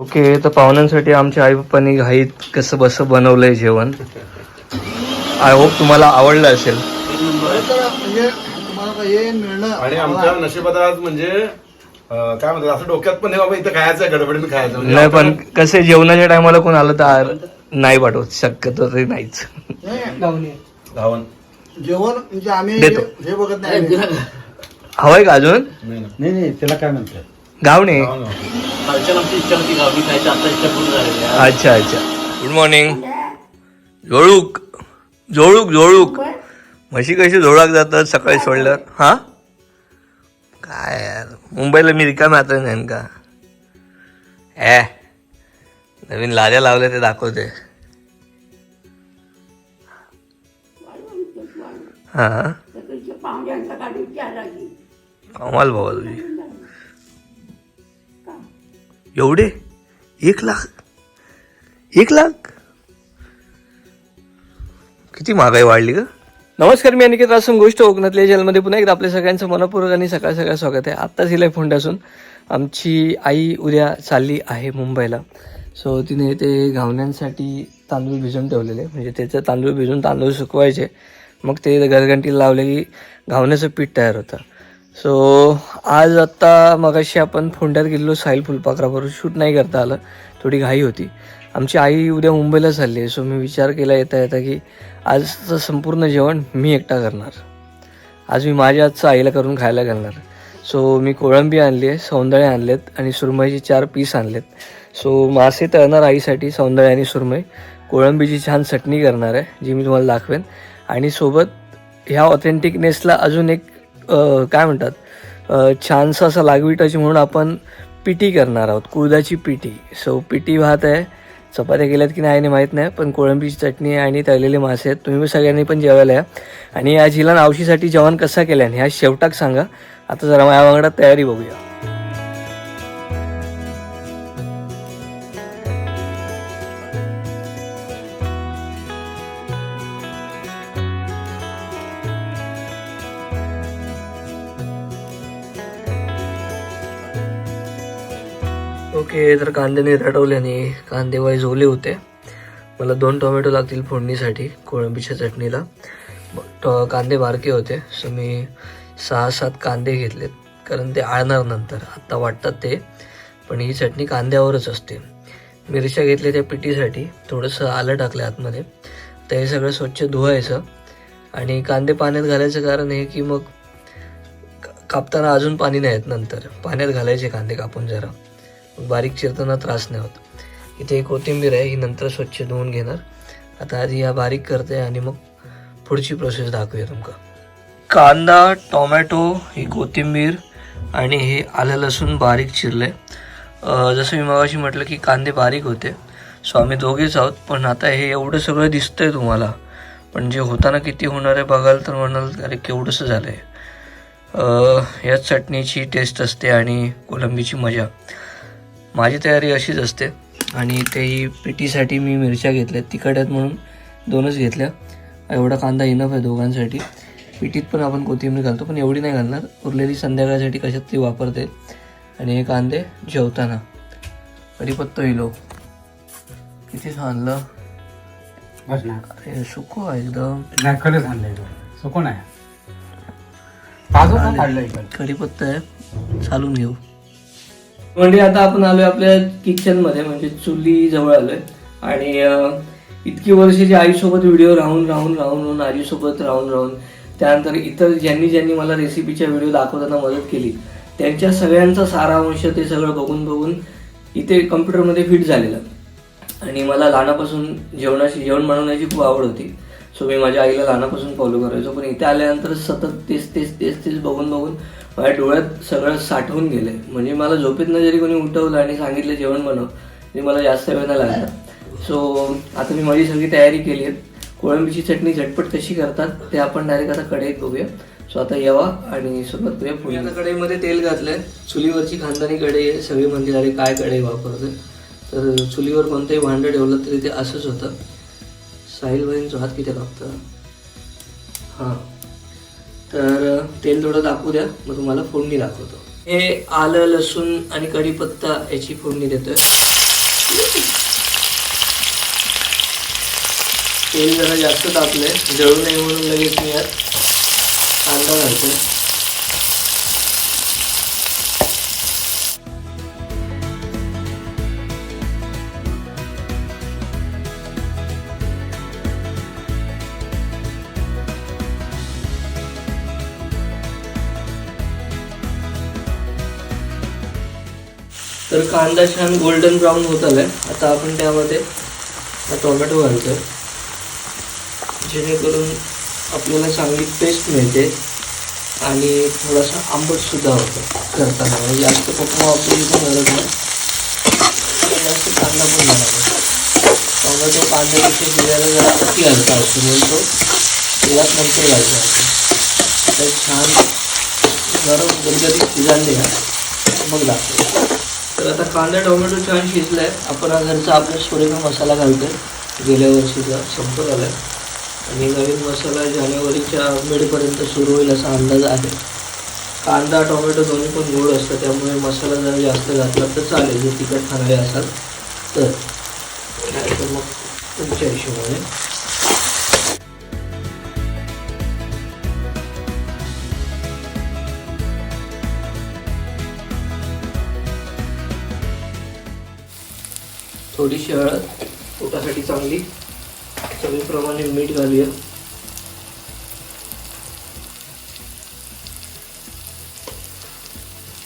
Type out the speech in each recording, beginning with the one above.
Okay तर पाहुण्यांसाठी आमच्या आई पप्पांनी घाईत कसं बसं बनवलंय जेवण. आय होप तुम्हाला आवडलं असेल. आणि आमच्या नशिबात आज म्हणजे अं, काय म्हणतात असं डोक्यात पण नाही बाबा इथं खायचं आहे गडबडीने खायचं म्हणजे नाही पण कसे जेवणाच्या टायमाला कोण आलं तर नाही पाठवत शक्यतो तरी नाहीच. धावण जेवण म्हणजे आम्ही देतो. हे बघत नाही. हवंय का अजून? नाही ना. नाही नाही त्याला काय म्हणतात? गावणे? अच्छा अच्छा. गुड मॉर्निंग जोळूक जोळूक जोळूक म्हशी कशी जोळाक जातात सकाळी सोडल्यावर? हा? काय यार मुंबईला मी रिकामी आता नाही का ए नवीन लाद्या लावल्या ते दाखवते. हा? कमाल बाबा तुझी. एवढे? एक लाख? एक लाख? किती महागाई वाढली ग? नमस्कार मी अनिकेत रासून गोष्ट कोकणातल्या जलमध्ये पुन्हा एकदा आपल्या सगळ्यांचं मनपूर्वक आणि सकाळ सकाळ स्वागत आहे. आत्ताच हिला फोन असून आमची आई उद्या चालली आहे मुंबईला. सो तिने ते घावण्यांसाठी तांदूळ भिजवून ठेवलेले. म्हणजे त्याचं तांदूळ भिजून तांदूळ सुकवायचे. मग ते घरघंटीला लावले की घावण्याचं पीठ तयार होतं. सो आज आत्ता मगाशी आपण फोंड्यात गेलेलो साहिल फुलपाखराबरोबर. शूट नाही करता आलं. थोडी घाई होती. आमची आई उद्या मुंबईला चालली आहे. सो मी विचार केला येता येता की आजचं संपूर्ण जेवण मी एकटा करणार. आज मी माझ्या आजचं आईला करून खायला घालणार. सो मी कोळंबी आणली आहे सौंदळे आणलेत आणि सुरमईचे चार पीस आणलेत. सो मासे तळणार आईसाठी सौंदळे आणि सुरमई. कोळंबीची छान चटणी करणार आहे जी मी तुम्हाला दाखवेन. आणि सोबत ह्या ऑथेंटिकनेसला अजून एक काय म्हणतात? छानसा असा लागविटाची म्हणून आपण पिटी करणार आहोत कुळदाची पिटी सो पिटी भात आहे. चपात्या केल्यात की नाही माहीत नाही पण कोळंबीची चटणी आणि तळलेले मासे आहेत. तुम्ही सगळ्यांनी पण जेवायला या. आणि या झिला नावशीसाठी जेवण कसा केलं ह्या शेवटाक सांगा. आता जरा माझ्या वांगडा तयारी बघूया. ओके तर कांद्याने निरटवल्याने कांदे वाईज ओले होते. मला दोन टोमॅटो लागतील फोडणीसाठी कोळंबीच्या चटणीला. कांदे बारके होते सो मी सहा सात कांदे घेतलेत. कारण ते आळणार नंतर आत्ता वाटतात ते. पण ही चटणी कांद्यावरच असते. मिरच्या घेतल्या त्या पिठीसाठी थोडंसं आलं टाकलं आतमध्ये. तर हे सगळं स्वच्छ धुवायचं. आणि कांदे पाण्यात घालायचं कारण हे की मग कापताना अजून पाणी नाही येत नंतर. पाण्यात घालायचे कांदे कापून जरा. बारीक चिरताना त्रास नाही होत. इथे एक कोथिंबीर आहे ही नंतर स्वच्छ धुवून घेणार. आता आधी या बारीक करते आणि मग पुढची प्रोसेस दाखवूया तुमका. कांदा टोमॅटो ही कोथिंबीर आणि हे आलं लसूण बारीक चिरलं. आहे जसं मी मगाशी म्हटलं की कांदे बारीक होते. सो आम्ही दोघेच आहोत पण आता हे एवढं सगळं दिसतंय तुम्हाला. पण जे होताना किती होणार आहे बघाल तर म्हणाल अरे केवढंसं झालं आहे याच चटणीची टेस्ट असते आणि कोलंबीची मजा. माझी तयारी अशीच असते. आणि तेही पिटीसाठी मी मिरच्या घेतल्या तिखट आहेत म्हणून दोनच घेतल्या. एवढा कांदा इनफ आहे दोघांसाठी. पिठीत पण आपण कोथिंबीर घालतो पण एवढी नाही घालणार. उरलेली संध्याकाळसाठी कशात ती वापरते. आणि हे कांदे जेवताना. कढीपत्ता इलो. किती ना. अरे सुको आहे एकदम. नाही खरंच काढलंय इकडे. कढीपत्ता आहे. चालून घेऊ. म्हणजे आता आपण आलोय आपल्या किचनमध्ये म्हणजे चुली जवळ आलोय. आणि अं, इतकी वर्षाची आईसोबत व्हिडिओ राहून राहून राहून राहून आजीसोबत राहून राहून त्यानंतर इतर ज्यांनी ज्यांनी मला रेसिपीच्या व्हिडिओ दाखवताना मदत केली त्यांच्या सगळ्यांचा सारांश ते सगळं बघून बघून इथे कम्प्युटरमध्ये फिट झालेलं. आणि मला लहानापासून जेवणाची जेवण बनवण्याची खूप आवड होती. सो मी माझ्या आईला लहानापासून फॉलो करायचो. पण इथे आल्यानंतर सतत तेच तेच तेच तेच बघून बघून माझ्या डोळ्यात सगळं साठवून गेले म्हणजे मला झोपेतनं जरी कोणी उठवलं आणि सांगितलं जेवण बनव तरी मला जास्त वेळ नाही लागला सो आता मी माझी सगळी तयारी केली आहे. कोळंबीची चटणी झटपट कशी करतात ते आपण डायरेक्ट आता कढईत बघूया. सो आता येवा आणि सुरुवात करूया पुढे. आता कढईमध्ये तेल घातलंय. चुलीवरची खानदानी कढई आहे. सगळी म्हणजे अरे काय कढई वापरते तर चुलीवर कोणतंही भांडं ठेवलं तरी ते असंच होतं. साहिल बहीणचा हात किती लागतं हां. तर तेल थोडं दाखवू द्या. मग तुम्हाला फोडणी दाखवतो. हे आलं लसूण आणि कढीपत्ता याची फोडणी देतोय. तेल जरा जास्त तापलंय. जळू नये म्हणून लगेच मी यात कांदा घालतो तर कांदा छान गोल्डन ब्राऊन होत आलाय. आता आपण त्यामध्ये टोमॅटो घालतोय. जेणेकरून आपल्याला चांगली पेस्ट मिळते आणि थोडासा आंबट सुद्धा होतो करताना. म्हणजे जास्त पप्पा वापरली पण गरज नाही. जास्त कांदा पण नाही. टोमॅटो कांद्यापेक्षा शिजायला जरा अति हलका असतो. म्हणून तो तेलात नंतर घालतो असतो तर छान गरम गणगरीत शिजायला द्या मग लागतो तर आता कांदा टोमॅटो छान आहे आपण हा घरचा आपला सुरेखा मसाला घालतो आहे गेल्या वर्षीचा संपत आहे आणि नवीन मसाला जानेवारीच्या मिडपर्यंत सुरू होईल असा अंदाज आहे. कांदा टोमॅटो दोन्ही पण गोड असतं त्यामुळे मसाला जर जास्त घातला तर चालेल जर तिखट खाणारे असाल तर. नाहीतर मग तुमच्या हिशोबाने. थोडीशी हळद पोटासाठी चांगली. चवीप्रमाणे मीठ घालूया.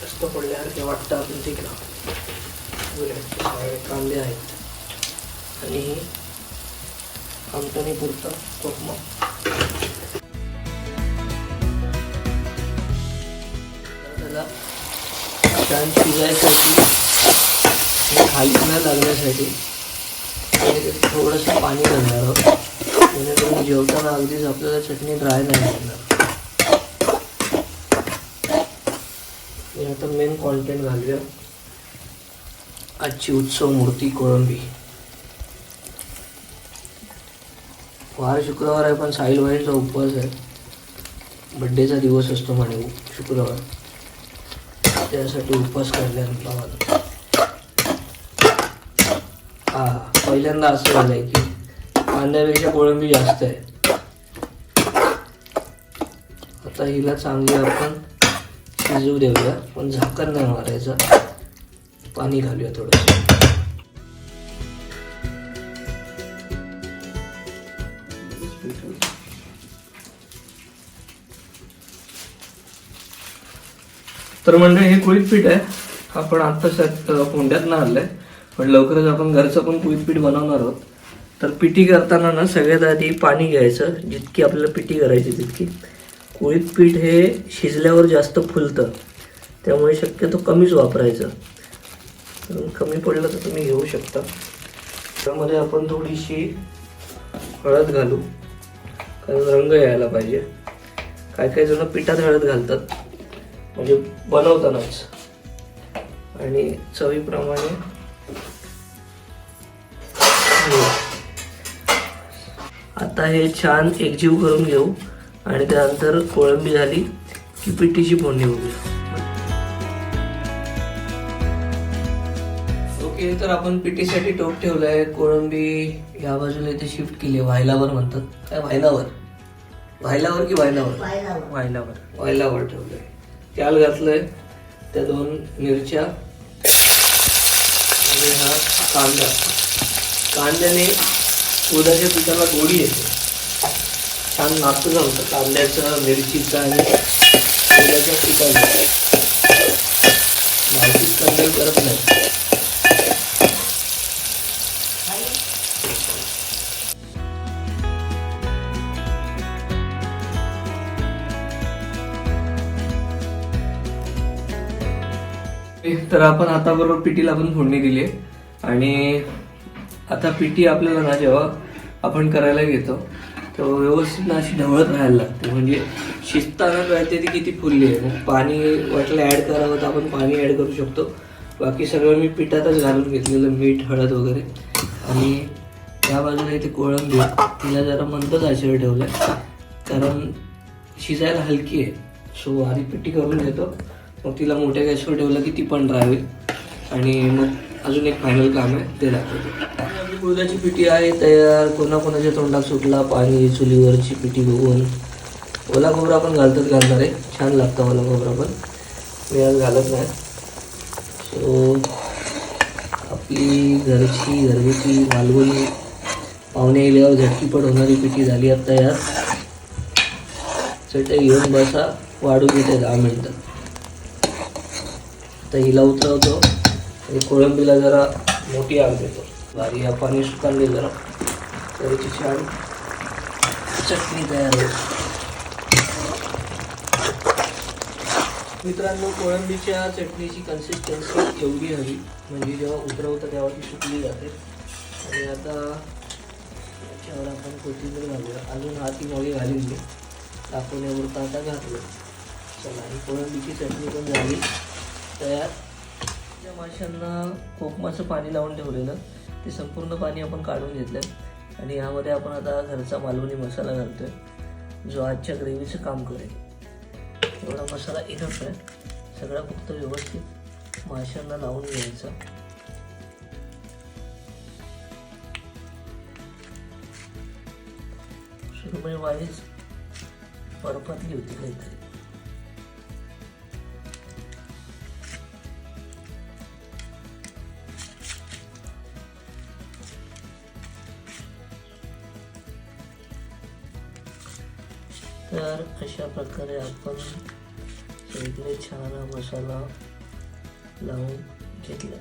जास्त पडल्यासारखे वाटतं आपण ते का कांदे आहेत. आणि आमटणी पुरता कोकमा त्याला छान शिजायसाठी हे खाली न लागण्यासाठी थोडंसं पाणी घालणार आहोत. जेणेकरून जेवताना अगदीच आपल्याला चटणी ड्राय नाही लागणार आता मेन कॉन्टेंट घालूया. आजची उत्सव मूर्ती कोळंबी. वार शुक्रवार आहे पण साईलबाईंचा उपवास आहे. बड्डेचा दिवस असतो म्हणे शुक्रवार. त्यासाठी उपवास काढले आम्हाला हा पहिल्यांदा असं झालंय की कांद्यापेक्षा कोळंबी जास्त आहे. आता हिला चांगली आपण शिजू देऊया पण झाकण नाही मारायचं पाणी घालूया थोडंसं. तर म्हणजे हे कुळीत पीठ आहे. आपण आत्ताच कोंड्यात ना आणलंय. पण लवकरच आपण घरचं पण कुळीत पीठ बनवणार आहोत. तर पिठी करताना ना सगळ्यात आधी पाणी घ्यायचं जितकी आपल्याला पिठी करायची तितकी. कुळीत पीठ हे शिजल्यावर जास्त फुलतं त्यामुळे शक्यतो कमीच वापरायचं. कमी पडलं तर तुम्ही घेऊ शकता. त्यामध्ये आपण थोडीशी हळद घालू. कारण रंग यायला पाहिजे. काय काही जण पिठात हळद घालतात. म्हणजे बनवतानाच. आणि चवीप्रमाणे आता हे छान एकजीव करून घेऊ आणि त्यानंतर कोळंबी झाली की पिठीची फोडणी बघूया. ओके तर आपण पिठीसाठी टोप ठेवलाय. कोळंबी या बाजूला इथे शिफ्ट केली. आहे व्हायलावर म्हणतात. काय व्हायलावर? व्हायलावर की व्हायलावर. व्हायलावर. व्हायलावर ठेवलंय. त्याल घातलंय. त्या दोन मिरच्या. आणि हा कांदा. कांद्याने उदाच्या पिठाला गोडी येते. छान नातू होतं. कांद्याचं मिरचीचं आणि उदाच्या पिठाला भाजीच कंदल करत नाही. तर आपण आता बरोबर पिठीला पण फोडणी दिली आहे. आणि आता पीटी आपल्याला ना जेव्हा आपण करायला घेतो तेव्हा व्यवस्थित ना अशी ढवळत राहायला लागते. म्हणजे शिजताना राहते ती किती फुलली आहे. मग पाणी वाटलं ॲड करावं तर आपण पाणी ॲड करू शकतो. बाकी सगळं मी पिठातच घालून घेतलेलं मीठ हळद वगैरे. आणि त्या बाजूला इथे कोळंबी तिला जरा मंदच आश्चर्य ठेवलं कारण शिजायला हलकी आहे. सो आधी पिठी करून घेतो. मग तिला मोठ्या गॅसवर ठेवलं की ती पण राहावी आणि मग अजून एक फायनल काम आहे ते दाखवतो. आपली पिटी पिठी आहे तयार. कोणाकोणाच्या तोंडात सुटला पाणी चुलीवरची पिठी बघून. ओला खोबरा पण घालतात घालणार आहे. छान लागतं ओला खोबरा पण. मी आज घालत नाही. सो आपली घरची घरगुती मालवणी. पाहुणे गेल्यावर झटकीपट होणारी पिठी झाली आता तयार चटई घेऊन बसा. वाढू येते दहा मिनटं. तर हिला उतरवतो. आणि कोळंबीला जरा मोठी आग देतो. बारी या पाणी सुकान जरा. त्याची छान चटणी तयार होते मित्रांनो कोळंबीच्या चटणीची कन्सिस्टन्सी एवढी हवी. म्हणजे जेव्हा उतरवतं तेव्हा ती सुकली जाते. आणि आता त्याच्यावर आपण कोथिंबीर घालूया. अजून हाती मोळी घालीन मी टाकून आता घातलं. चला ही कोळंबीची चटणी पण झाली तयार. त्या माशांना कोकमाचं पाणी लावून ठेवलेलं. ते संपूर्ण पाणी आपण काढून घेतलं. आणि यामध्ये आपण आता घरचा मालवणी मसाला घालतोय. जो आजच्या ग्रेव्हीचं काम करेल. एवढा मसाला इनफ आहे. सगळा फक्त व्यवस्थित माशांना लावून घ्यायचा. सुरमई वाढीच परपातली होती काहीतरी. तर अशा प्रकारे आपण सगळे छान हा मसाला लावून घेतला.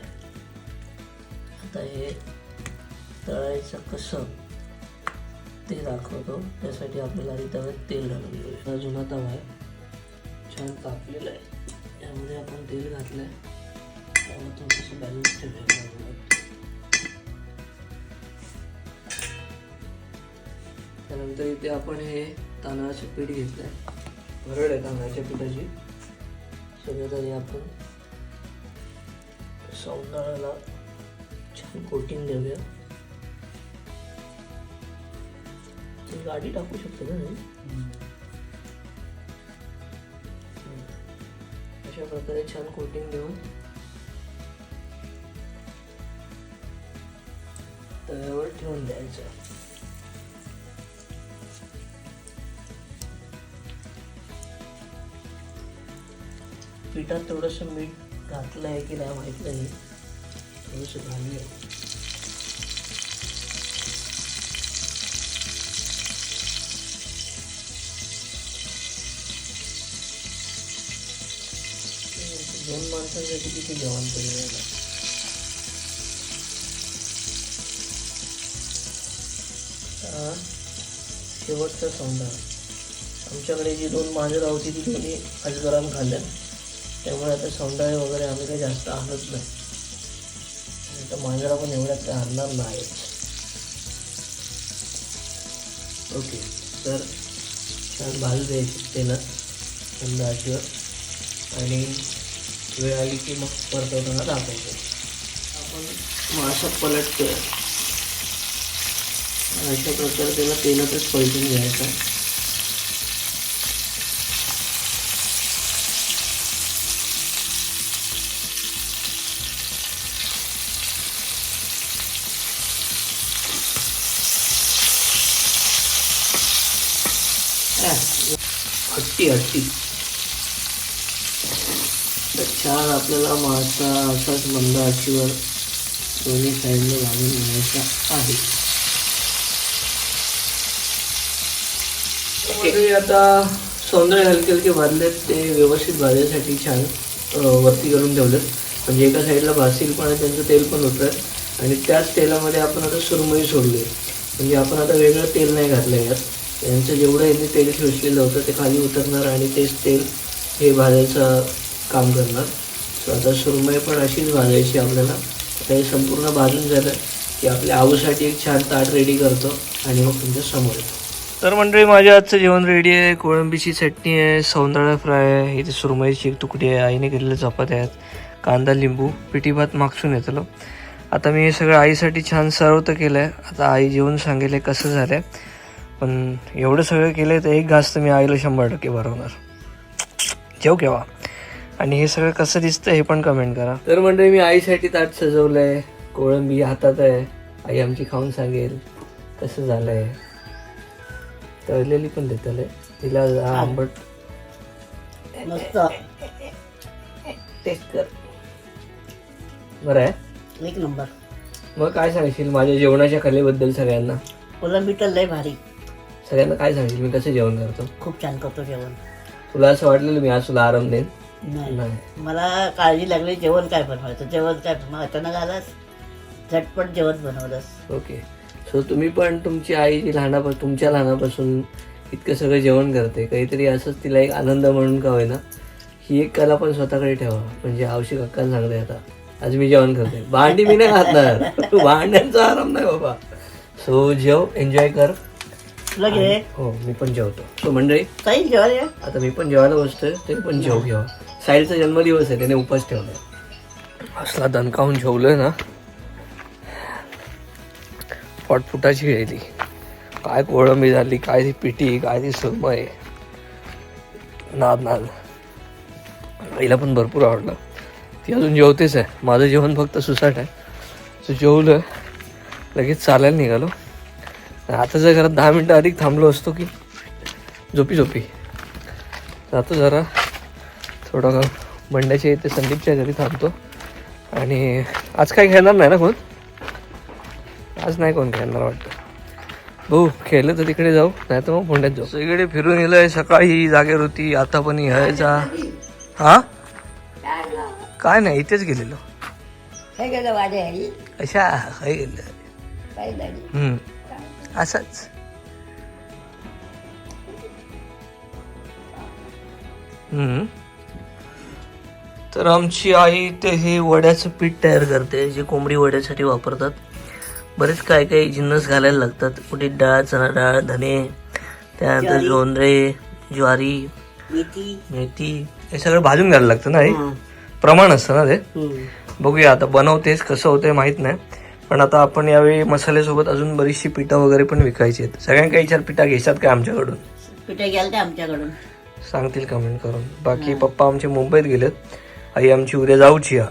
आता हे तळायचं कसं ते दाखवतो. त्यासाठी आपल्याला आधी तव्यात तेल घालून घेऊया. हा जुना तवा आहे. छान तापलेला आहे. त्यामध्ये आपण तेल घातलं आहे त्यामुळे थोडंसं बॅलन्स त्यानंतर इथे आपण हे तांदळाचं पीठ घेतलं आहे भरड आहे तांदळाच्या पिठाची. सगळ्यात आधी आपण सौंदाळाला छान कोटिंग देऊया. गाडी टाकू शकतो ना मी? अशा प्रकारे छान कोटिंग देऊन. तव्यावर ठेवून द्यायचं. पिठात थोडंसं मीठ घातलं आहे की नाही माहीत नाही. थोडंसं घालूया दोन माणसांसाठी किती जेवण केलं याला? शेवटचा सौंदर्य. आमच्याकडे जी दोन मांजर होती ती दोन्ही अजगरान खाल्ल्या त्यामुळे आता सौंदर्य वगैरे आम्ही काही जास्त आणत नाही. तर मांजरा पण एवढ्यात काही आणणार नाही ओके तर छान भाजू द्यायची तेलात थंड आचेवर आणि वेळ आली की मग परतवताना दाखवायचं आपण मासा पलटतोय. अशा प्रकारे त्याला तेलातच पलटून घ्यायचा हट्टी हट्टी तर छान आपल्याला मासा असाच मंद आचीवर दोन्ही साईडने भाजून घ्यायचा आहे. आता सौंदर्य हलके हलके भाजलेत ते व्यवस्थित भाजण्यासाठी छान वरती करून ठेवलेत. म्हणजे एका साईडला भाजतील पण आहे, त्यांचं तेल पण होतं आणि त्याच तेलामध्ये आपण आता सुरमई सोडली म्हणजे आपण आता वेगळं तेल नाही घातलं यात. यांचं जेवढं यांनी तेल शोषलेलं होतं ते खाली उतरणार आणि तेच तेल हे भाजायचं काम करणार. सो आता सुरमई पण अशीच भाजायची आपल्याला. आता हे संपूर्ण भाजून झालं की आपल्या आऊसाठी एक छान ताट रेडी करतो आणि मग तुमच्यासमोर येतो. तर मंडळी माझ्या आजचं जेवण रेडी आहे. कोळंबीची चटणी आहे सौंदळा फ्राय आहे इथे सुरमईची एक तुकडी आहे आईने केलेल्या चपात्या आहेत कांदा लिंबू पिठी भात मागसून येतलो आता मी हे सगळं आईसाठी छान सर्व तर केलं आहे आता आई जेवून सांगेल कसं झालं आहे पण एवढं सगळं केलं आहे तर एक घास तर मी आईला शंभर टक्के भरवणार. जेव केव्हा. आणि हे सगळं कसं दिसतं हे पण कमेंट करा. तर मंडळी मी आईसाठी ताट सजवलं आहे कोळंबी हातात आहे आई आमची खाऊन सांगेल कसं झालंय. तळलेली पण देतले तिला आंबट मस्त. टेस्ट कर. बरं आहे? एक नंबर. मग काय सांगशील माझ्या जेवणाच्या कलेबद्दल सगळ्यांना? कोलंबी तर लय भारी. सगळ्यांना काय सांगशील? मी कसं जेवण करतो? खूप छान करतो जेवण. तुला असं वाटलेलं मी आज तुला आराम देईन? नाही. नाही. मला काळजी लागली जेवण काय बनवायचं? जेवण काय मग अचानक आलास झटपट जेवण बनवलंस. ओके. सो तुम्ही पण तुमची आई जी लहानापासून तुमच्या लहानापासून इतकं सगळं जेवण करते काहीतरी असंच तिला एक आनंद म्हणून का होईना ही एक कला पण स्वतःकडे ठेवा. म्हणजे आवश्यक हक्कान सांगते आता. आज मी जेवण करते. भांडी मी नाही घातणार. भांड्यांचा आराम नाही बाबा. सो जेव एन्जॉय कर. घे हो मी पण जेवतो. सो मंडळी काही जेवण ये. आता मी पण जेवायला बसतोय तरी पण जेव. घ्यावा साहिलचा जन्मदिवस आहे त्याने उपास ठेवलाय. असला दणकावून जेवलोय ना पोटफुटाची गेली. काय कोळंबी झाली काय ती पिटी काय ती सुरमय नाद नाद. आईला पण भरपूर आवडलं. ती अजून जेवतेच आहे. माझं जेवण फक्त सुसाट आहे. सो जेवलं लगेच चालायला निघालो. आता जर घरात दहा मिनटं अधिक थांबलो असतो की झोपी झोपी. जातो जरा थोडं बंड्याच्या इथे संदीपच्या घरी थांबतो. आणि आज काही खेळणार नाही ना कोण? आज नाही कोण खेळणार वाटतं. भाऊ खेळलं तर तिकडे जाऊ नाही तर मग पुण्यात जाऊ. इकडे फिरून गेलोय सकाळी जागेवर होती आता पण यायचा हा? काय नाही इथेच गेलेलो. हे गेलं वाडे आई अशा काय गेलं. काही नाही हम्म. असंच. हम्म. तर आमची आई ते हे वड्याचं पीठ तयार करते जे कोंबडी वड्यासाठी वापरतात. बरेच काय काही जिन्नस घालायला लागतात. कुठे डाळ चणा डाळ धने त्यानंतर जोंधळे ज्वारी मेथी. मेथी. हे सगळं भाजून घ्यायला लागतं ना हे. प्रमाण असतं ना ते. बघूया आता बनवतेस कसं होतंय माहीत नाही. पण आता आपण यावेळी मसाल्यासोबत अजून बरीचशी पिठं वगैरे पण विकायची आहेत. सगळ्यांना विचार पिठा घेशात काय आमच्याकडून? पिठे घ्याल ते आमच्याकडून. सांगतील कमेंट करून. बाकी पप्पा आमचे मुंबईत गेलेत. आई आमची उद्या जाऊची या.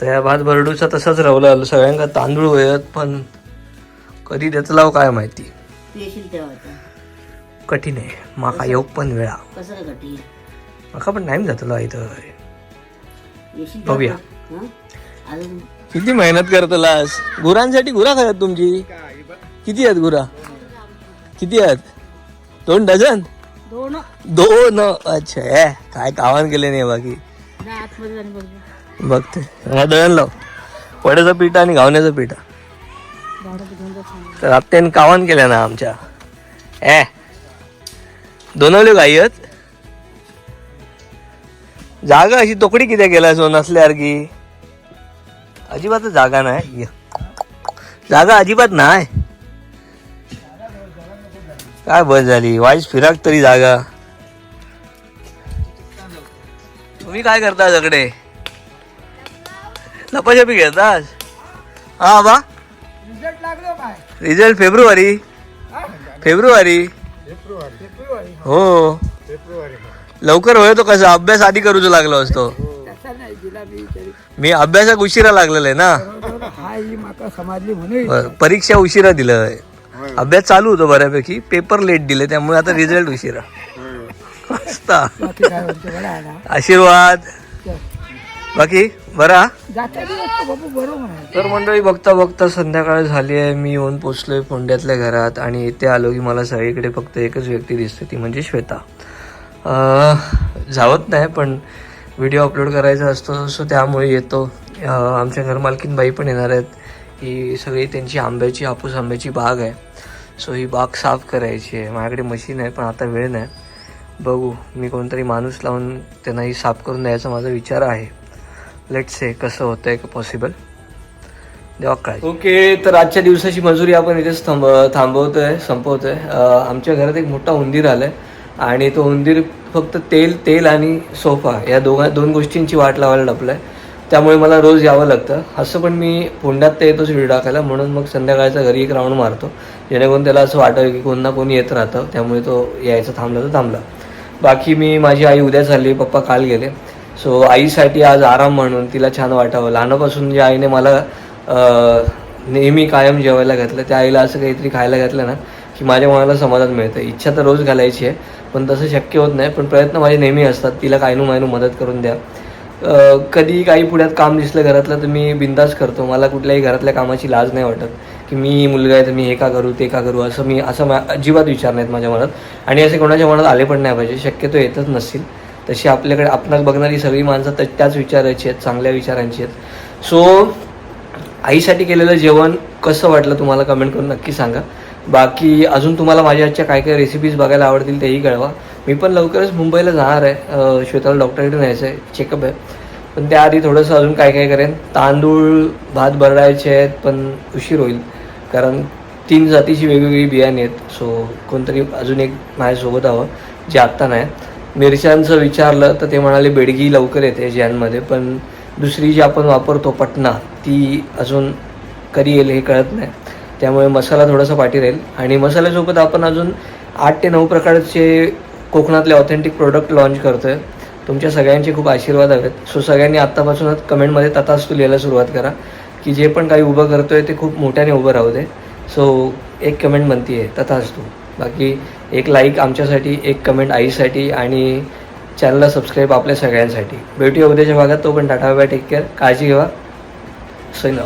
तर या भात भरडूचा तसाच रावला. आलो सगळ्यांका तांदूळ वयत पण कधी त्याचं लाव काय माहिती. कठीण आहे. माका येऊ पण वेळा. माका पण टाइम जातलो इथं. येशील बघूया. किती मेहनत करतलास? गुरांसाठी गुरा खायत तुमची. किती आहेत गुरा? किती आहेत? दोन डझन? दोन. दोन? अच्छा काय कावान केले नाही बाकी. बघते. दळण लाव. वड्याचं पीठ आणि घावण्याचं पीठ. तर आत्याने कावान केल्या ना आमच्या. ए दोनवले गाई आहेत. जागा अशी तोकडी किती केला सो नसल्यासारखी अजिबात जागा नाही. जागा अजिबात नाही. काय बस झाली? वाईस फिराक तरी जागा. तुम्ही काय करता सगळे? लपाछपी घेतात हा बा. रिझल्ट फेब्रुवारी. फेब्रुवारी. हो. लवकर होय तो कसा? अभ्यास आधी करूच लागलो असतो. मी अभ्यासाक उशिरा लागलेला आहे ना. बरं, परीक्षा उशिरा दिलंय. अभ्यास चालू होतो बऱ्यापैकी. पेपर लेट दिले त्यामुळे आता रिझल्ट उशिरा. मस्त. आशीर्वाद. बाकी बरा तर मंडळी बघता बघता संध्याकाळ झाली आहे. मी येऊन पोचलोय फोंड्यातल्या घरात आणि इथे आलो की मला सगळीकडे फक्त एकच व्यक्ती दिसते ती म्हणजे श्वेता. जावत नाही पण व्हिडिओ अपलोड करायचा असतो सो त्यामुळे येतो. आमच्या घरमालकीन बाई पण येणार आहेत. ही सगळी त्यांची आंब्याची हापूस आंब्याची बाग आहे. सो ही बाग साफ करायची आहे. माझ्याकडे मशीन आहे पण आता वेळ नाही. बघू मी कोणतरी माणूस लावून त्यांना ही साफ करून द्यायचा माझा विचार आहे. लेट से कसं होतंय का पॉसिबल देवा काय ओके तर आजच्या दिवसाची मजुरी आपण इथेच थांब थांबवतोय संपवतोय. आहे आमच्या घरात एक मोठा उंदीर आलाय. आणि तो उंदीर फक्त तेल तेल आणि सोफा या दोघा दोन गोष्टींची वाट लावायला लपलाय. त्यामुळे मला रोज यावं लागतं. असं पण मी पुण्यात तर येतोच व्हिडिओ टाकायला. म्हणून मग संध्याकाळचा घरी एक राऊंड मारतो. जेणेकरून त्याला असं वाटावं की कोण ना कोणी येत राहतं. त्यामुळे तो यायचं थांबला तर थांबला. बाकी मी माझी आई उद्या झाली पप्पा काल गेले. सो आईसाठी आज आराम म्हणून तिला छान वाटावं. लहानापासून जे आईने मला नेहमी कायम जेवायला घातलं त्या आईला असं काहीतरी खायला घातलं ना की माझ्या मनाला समाधान मिळतं. इच्छा तर रोज घालायची आहे. पण तसं शक्य होत नाही. पण प्रयत्न माझे नेहमी असतात. तिला कायनू मायनू मदत करून द्या. कधी काही पुढ्यात काम दिसलं घरातलं तर मी बिंदास करतो. मला कुठल्याही घरातल्या कामाची लाज नाही वाटत की मी मुलगा आहे तर मी हे का करू ते का करू असं मी असं मा- अजिबात विचार नाहीत माझ्या मनात. आणि असे कोणाच्या मनात आले पण नाही पाहिजे. शक्यतो येतच नसतील. तशी आपल्याकडे आपणास बघणारी सगळी माणसं तर त्याच विचाराची आहेत चांगल्या विचारांची आहेत. सो आईसाठी केलेलं जेवण कसं वाटलं तुम्हाला कमेंट करून नक्की सांगा. बाकी अजून तुम्हाला माझ्या आजच्या काय काय रेसिपीज बघायला आवडतील तेही कळवा. मी पण लवकरच मुंबईला जाणार आहे. श्वेताला डॉक्टरकडे न्यायचं आहे. चेकअप आहे. पण त्याआधी थोडंसं अजून काय काय करेन. तांदूळ भात भरडायचे आहेत पण उशीर होईल. कारण तीन जातीची वेगवेगळी बियाणे आहेत. सो कोणतरी अजून एक माझ्यासोबत हवं. जे आत्ता नाही. मिरच्यांचं विचारलं तर ते म्हणाले बेडगी लवकर येते जॅनमध्ये पण दुसरी जी आपण वापरतो पटना ती अजून कधी येईल हे कळत नाही. त्यामुळे मसाला थोडासा पाठी राहील. आणि मसाल्यासोबत आपण अजून आठ ते नऊ प्रकारचे कोकणातले ऑथेंटिक प्रोडक्ट लॉन्च करतो आहे तुमच्या सगळ्यांचे खूप आशीर्वाद हवेत. सो सगळ्यांनी आत्तापासूनच कमेंटमध्ये तथास्तू लिहायला सुरुवात करा. की जे पण काही उभं करतोय ते खूप मोठ्याने उभं राहू दे. सो एक कमेंट म्हणती आहे तथास्तू. बाकी एक लाईक आमच्यासाठी एक कमेंट आईसाठी आणि चॅनलला सबस्क्राईब आपल्या सगळ्यांसाठी. भेटूया उद्याच्या भागात. तो पण टाटा बाय टेक केअर काळजी घ्या. सैन